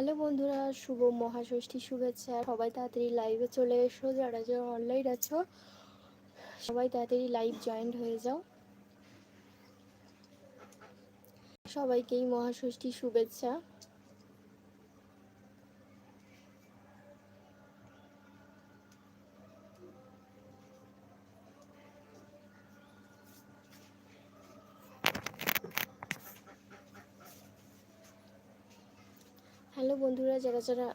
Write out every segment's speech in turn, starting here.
Hello বন্ধুরা, শুভ মহাষষ্ঠী শুভেচ্ছা। সবাই তাড়াতাড়ি লাইভে চলে এসো, যারা যারা অনলাইন আছো, সবাই তাড়াতাড়ি লাইভ জয়েন্ট হয়ে যাও। সবাইকেই মহাষষ্ঠী শুভেচ্ছা হ্যালো বন্ধুরা যারা যারা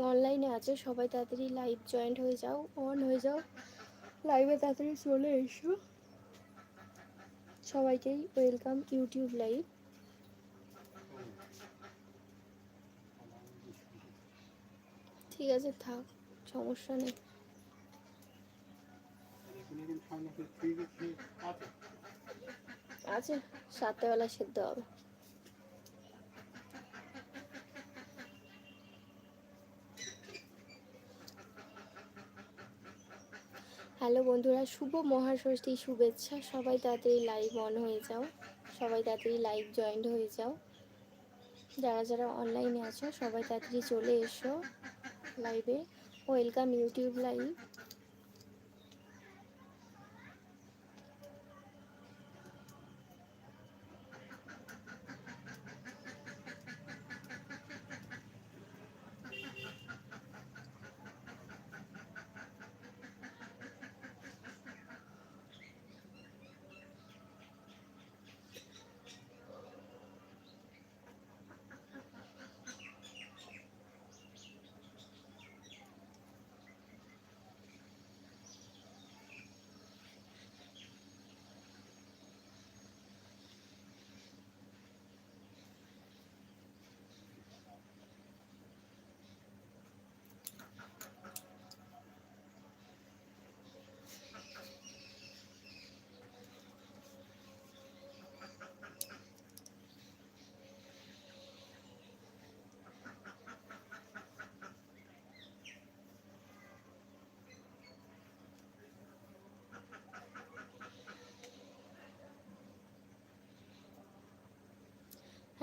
অনলাইনে আছে সবাই তাড়াতাড়ি লাইভ জয়েন্ট হয়ে যাও অন হয়ে যাও। লাইভে তাড়াতাড়ি চলে এসো। সবাইকেই ওয়েলকাম ইউটিউব লাইভ ঠিক আছে থাক সমস্যা নেই। আছে সাতটাবেলা সেদ্ধ হবে। হ্যালো বন্ধুরা, শুভ মহাষষ্ঠী শুভেচ্ছা। সবাই তাড়াতাড়ি লাইভ অন হয়ে যাও। সবাই তাড়াতাড়ি লাইভ জয়েন্ট হয়ে যাও। যারা যারা অনলাইনে আছো, সবাই তাড়াতাড়ি চলে এসো লাইভে ওয়েলকাম ইউটিউব লাইভ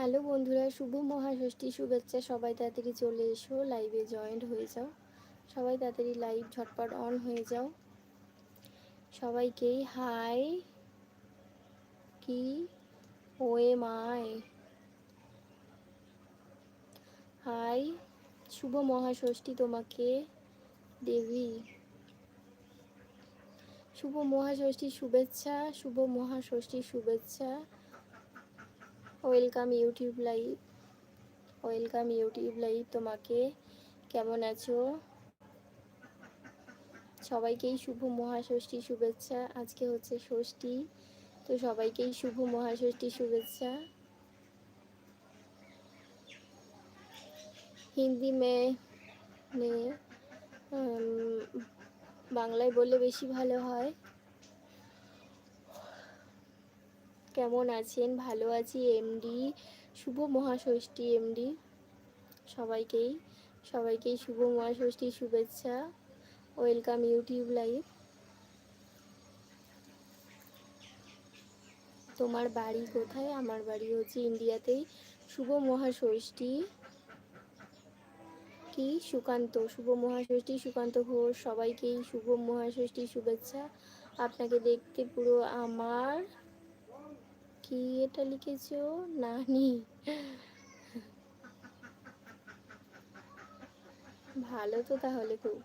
হ্যালো বন্ধুরা, শুভ মহাষষ্ঠী শুভেচ্ছা। সবাই তাড়াতাড়ি চলে এসো লাইভে জয়েন্ট হয়ে যাও। সবাই তাড়াতাড়ি লাইভ ঝটপট অন হয়ে যাও। সবাইকেই হাই কি, ওয়ে মাই। হাই শুভ মহাষষ্ঠী তোমাকে, দেবী। শুভ মহাষষ্ঠী শুভেচ্ছা, শুভ মহাষষ্ঠী শুভেচ্ছা। Welcome YouTube live welcome YouTube live তোমাকে কেমন আছো? সবাইকেই শুভ মহাষষ্ঠী শুভেচ্ছা। আজকে হচ্ছে ষষ্ঠী, তো সবাইকেই শুভ মহাষষ্ঠী শুভেচ্ছা। হিন্দি মে নে বাংলায় বললে বেশি ভালো হয়। কেমন আছেন? ভালো আছি এমডি শুভ মহাষষ্ঠী এমডি সবাইকেই সবাইকেই শুভ মহাষষ্ঠী শুভেচ্ছা। ওয়েলকাম ইউটিউব লাইভ তোমার বাড়ি কোথায়? আমার বাড়ি হচ্ছে ইন্ডিয়াতেই। শুভ মহাষষ্ঠী। কি? সুকান্ত। শুভ মহাষষ্ঠী, সুকান্ত ঘোষ, সবাইকেই শুভ মহাষষ্ঠী শুভেচ্ছা। আপনাকে দেখতে পুরো আমার কি এটা লিখেছো? নানি। ভালো তো তাহলে খুব।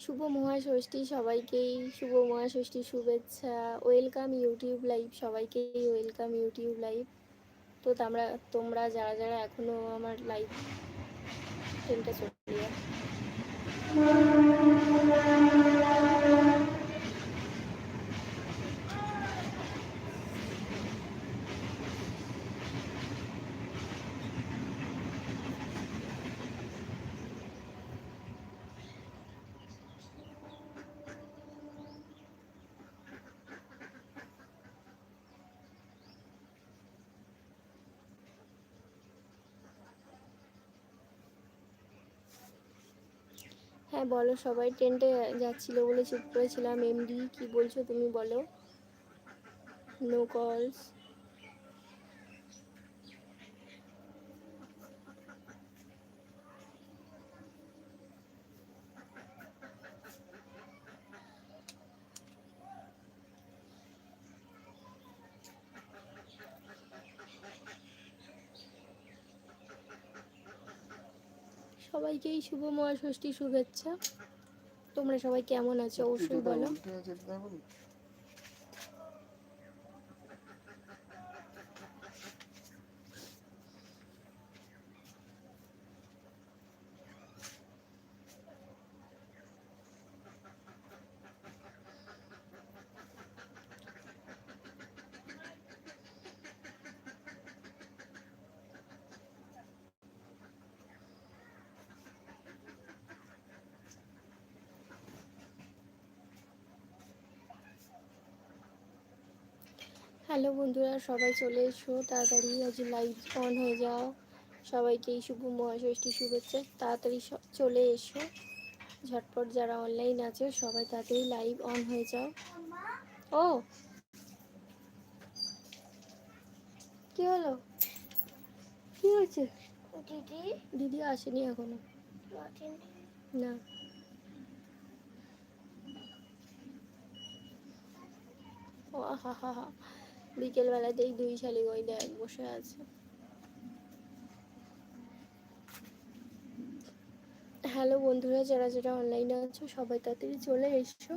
শুভ মহাষষ্ঠী সবাইকেই। শুভ মহাষষ্ঠী শুভেচ্ছা। ওয়েলকাম ইউটিউব লাইভ, সবাইকেই ওয়েলকাম ইউটিউব লাইভ। তো তোমরা তোমরা যারা যারা এখনও আমার লাইভ ট্রেনটা চলে হ্যাঁ বলো, সবাই টেন্টে যাচ্ছিল বলে চুপ করেছিলাম। এমডি কি বলছো তুমি বলো? নো কলস সবাইকেই শুভ মহাষষ্ঠী শুভেচ্ছা। তোমরা সবাই কেমন আছো? অবশ্যই বলো। হ্যালো বন্ধুরা সবাই চলে এসো। তাড়াতাড়ি আজ লাইভ অন হয়ে যাও। সবাইকেই শুভ মহাষষ্ঠী শুভেচ্ছা। তাড়াতাড়ি চলে এসো। ঝটপট যারা অনলাইন আছে সবাই তাড়াতাড়ি লাইভ অন হয়ে যাও। ও! কি হলো? কি হয়েছে? দিদি? দিদি আসেনি এখনও। না। ও হা হা হা। বিকেলবেলাতেই দুই শালি ওই দেখ বসে আছে। হ্যালো বন্ধুরা যারা যারা অনলাইনে আছো সবাই তাড়াতাড়ি চলে এসছো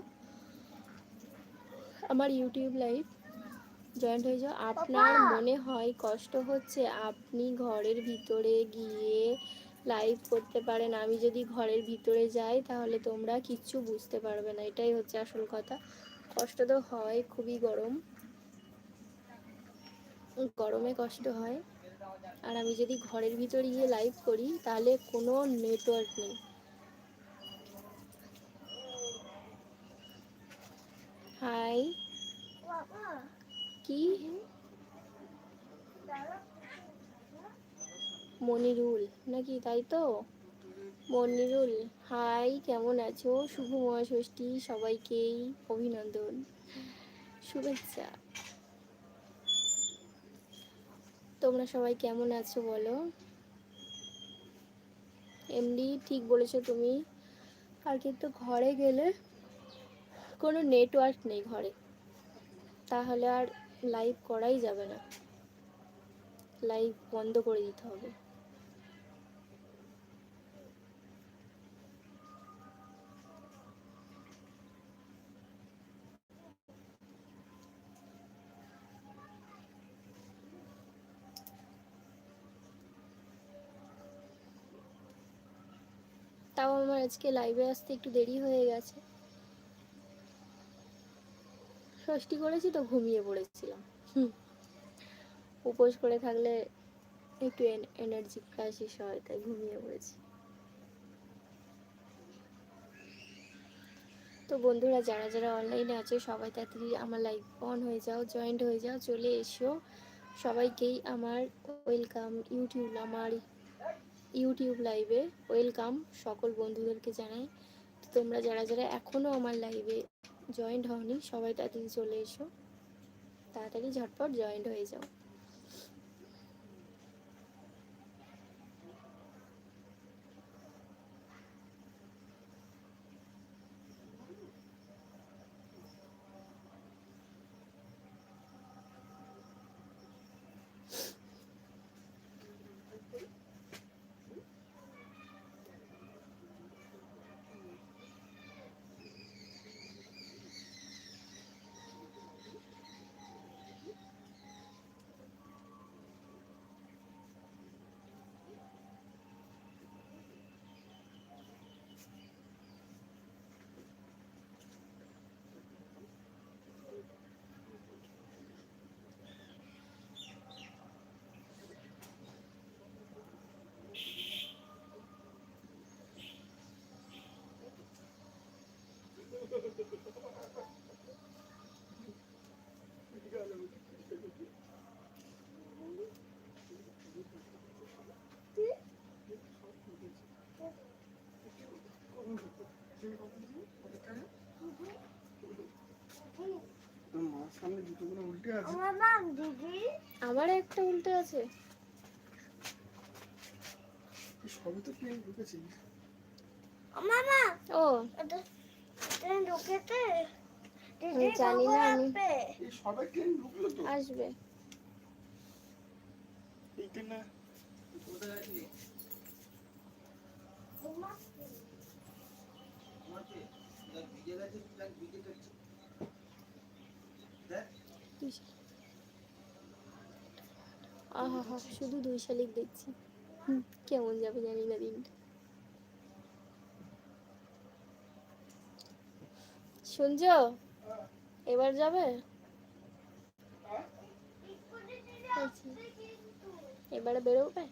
আমার ইউটিউব লাইভ জয়েন্ট হয়ে যাও। আপনার মনে হয় কষ্ট হচ্ছে? আপনি ঘরের ভিতরে গিয়ে লাইভ করতে পারেন। আমি যদি ঘরের ভিতরে যাই তাহলে তোমরা কিচ্ছু বুঝতে পারবে না। এটাই হচ্ছে আসল কথা। কষ্ট তো হয় খুবই গরম। গরমে কষ্ট হয়। আর আমি যদি ঘরের ভিতরে গিয়ে লাইভ করি, তাহলে কোনো নেটওয়ার্ক নেই। হাই কি? মনিরুল, নাকি তাই তো? মনিরুল হাই কেমন আছো? শুভ মহাষষ্ঠী, সবাইকেই অভিনন্দন। শুভেচ্ছা। তোমরা সবাই কেমন আছো বলো? এমনি ঠিক বলেছ তুমি। আর কিন্তু ঘরে গেলে কোনো নেটওয়ার্ক নেই ঘরে। তাহলে আর লাইভ করাই যাবে না। লাইভ বন্ধ করে দিতে হবে। তাও আমার আজকে লাইভে আসতে একটু দেরি হয়ে গেছে। ষষ্ঠী করেছি তো ঘুমিয়ে পড়েছিলাম। হুম। উপোস করে থাকলে একটু এনার্জি ক্রাইসিস হয়, তাই ঘুমিয়ে পড়েছি। তো বন্ধুরা, যারা যারা অনলাইনে আছে, সবাই তাড়াতাড়ি আমার লাইভ অন হয়ে যাও জয়েন্ট হয়ে যাও, চলে এসো। সবাইকেই আমার ওয়েলকাম ইউটিউব আমার ইউটিউব লাইভে ওয়েলকাম সকল বন্ধুদেরকে জানাই। তো তোমরা যারা যারা এখনও আমার লাইভে জয়েন্ট হওনি, সবাই তাড়াতাড়ি চলে এসো। তাড়াতাড়ি ঝটপট জয়েন্ট হয়ে যাও। আমার একটা উল্টে আছে। সবই তো প্লেন আমার মা ও। আসবে? আহা হা শুধু দুই শালিক দেখছি। কেমন যাবে জানি না দিনটা। শুনছ? এবার যাবে? আচ্ছা। এবারে বেরোবে?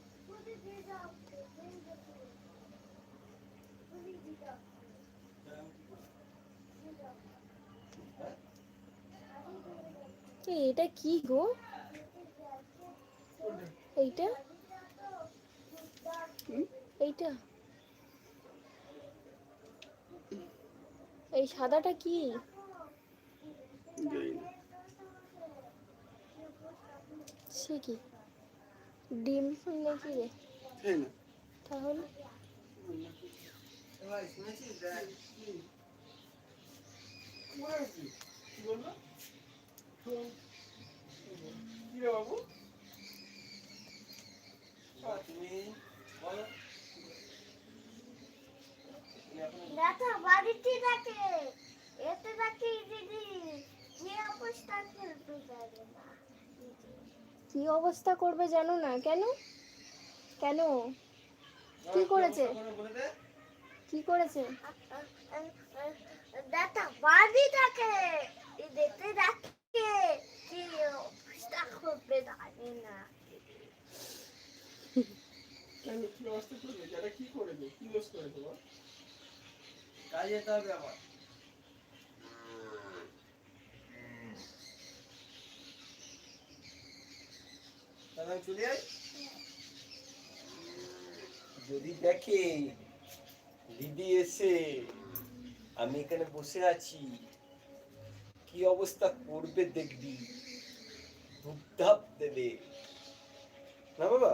এটা কি গো? এইটা? এইটা? এই সাদাটা কি? সে কি? ডিম নাকি রে? তাহলে? কি বলল কি দেখো বাড়িতে থাকে। এতে থাকে দিদি যে অবস্থা খেলতে পারে না। কি অবস্থা করবে জানো না? কেন? কেন? কি করেছে? কি করেছে? দাদা বাড়ি থাকে। দেখতে থাকে। কি অবস্থা করবে জানি না। কি অবস্থা করবে? এটা কি করেছে কি দোষ করেছে কাজে যেতে হবে আমার তাহলে আমি চলে যাই? যদি দেখে দিদি এসে আমি এখানে বসে আছি কি অবস্থা করবে দেখবি? ধূপধাপ দেবে। না বাবা?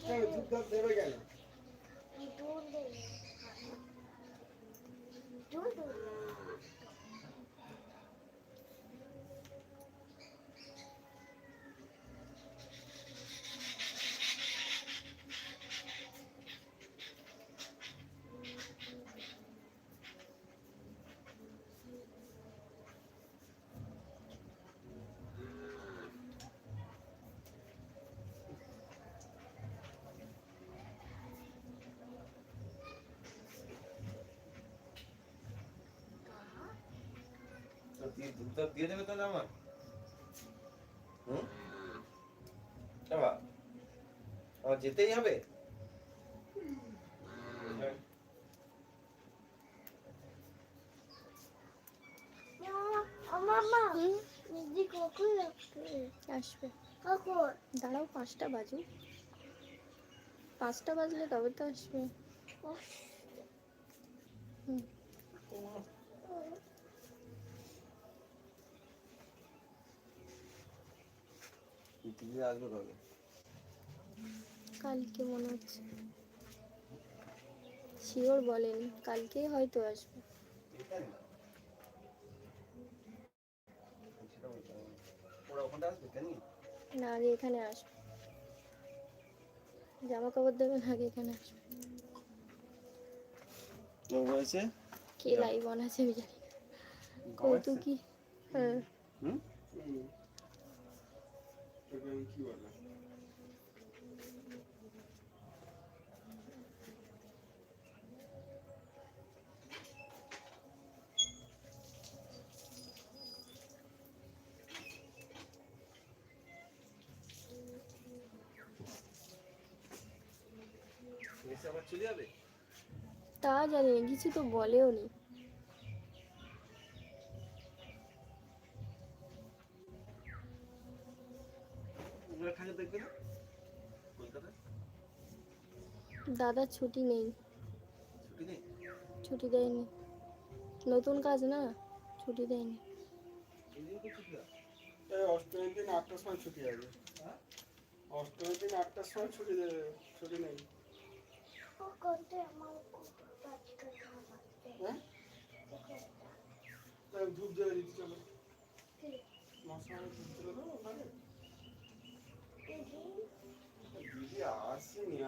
কেন? ধূপ ধাপ দেবে কেন তো আমার? হুম? বাবা, আমার যেতেই হবে? আসবে। দাঁড়াও, পাঁচটা বাজু পাঁচটা বাজলে তবে তো আসবে। দিদি আসবে কবে কালকে মনে হচ্ছে। শিওর বলেন কালকেই হয়তো আসবে। না। ওরা ওখানটা আসবে কেন? না আগে এখানে আসবে। জামা কাপড় দেবেন আগে এখানে আসবে। তো বলেছে? কে লাইভ অন আছে আমি জানি কৌতুকি হ্যাঁ। হুম হুম। তোকে আমি কি বললাম এসে আবার চলে যাবে তা জানি না কিছু তো বলেও নি দাদার ছুটি নেই। ছুটি দেয়নি। নতুন কাজ না ছুটি দেয়নি। হয় অষ্টমীর দিন আটটার সময় ছুটি আছে অষ্টমীর দিন আটটার সময় ছুটি দেবে ছুটি নেই। হ্যাঁ? ধূপ দিতে চলো মশা ধূপ দেবো ওখানে দিদি আসেনি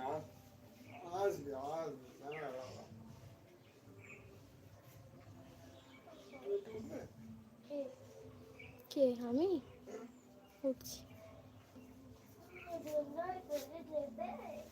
আসবে আসবে হ্যাঁ বাবা কে আমি? উঠছি দেবে